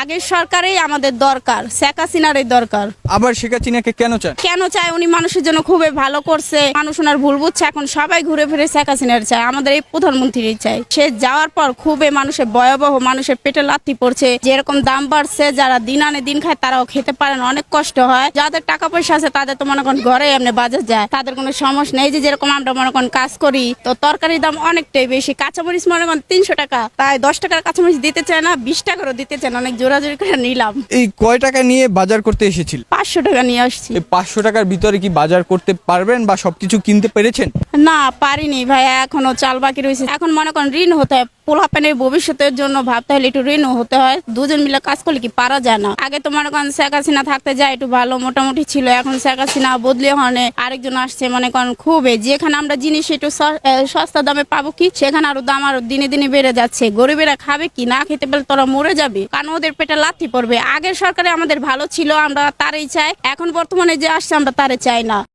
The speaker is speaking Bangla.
আগের সরকারেই আমাদের দরকার শেখ হাসিনারই দরকার। আবার শেখ হাসিনাকে কেন চান কেন চায়? উনি মানুষের জন্য খুবই ভালো করছে মানুষ ওনার ভুল বুঝছে এখন সবাই ঘুরে ফিরে শেখ হাসিনার চায় আমাদের এই প্রধানমন্ত্রী চাই সে যাওয়ার পর খুবই মানুষের ভয়াবহ মানুষের পেটে লাথি পড়ছে যেরকম দাম বাড়ছে যারা দিন আনে দিন খায় তারাও খেতে পারে না অনেক কষ্ট হয়। যাদের টাকা পয়সা আছে তাদের তো মনে করেন ঘরে এমনি বাজার যায় তাদের কোনো সমস্যা নেই। যে যেরকম আমরা মনে করেন কাজ করি তো তরকারির দাম অনেকটাই বেশি। কাঁচামরিচ মনে করেন তিনশো টাকা তাই দশ টাকার কাঁচামরিচ দিতে চায় না বিশ টাকারও দিতে চায় না অনেক জোরাজোরি করে নিলাম। এই কয় টাকা নিয়ে বাজার করতে এসেছিল? পাঁচশো টাকা নিয়ে আসছি। এই পাঁচশো টাকার ভিতরে কি বাজার করতে পারবেন বা সবকিছু কিনতে পেরেছেন? না পারিনি ভাই এখনও চাল বাকি রয়েছে। এখন মনে করেন ঋণ হতে হয় পোলাপানের ভবিষ্যতের জন্য ভাবতে হলে একটু ঋণও হতে হয়। দুজন মিলে কাজ করলে কি পারা যায় না? আগে তো মনে করেন শেখ হাসিনা থাকতে যায় একটু ভালো মোটামুটি ছিল এখন শেখ হাসিনা বদলে হনে আরেকজন আসছে মনে করেন খুবই যেখানে আমরা জিনিস একটু স- এ, সস্তা দামে পাবো কি সেখানে আরও দাম আরও দিনে দিনে বেড়ে যাচ্ছে। গরিবেরা খাবে কি না খেতে পেলে তোরা মরে যাবে। কারণ ওদের পেটে লাথি পড়বে। আগের সরকারে আমাদের ভালো ছিল, আমরা তারই চাই। এখন বর্তমানে যে আসছে, আমরা তারে চাই না।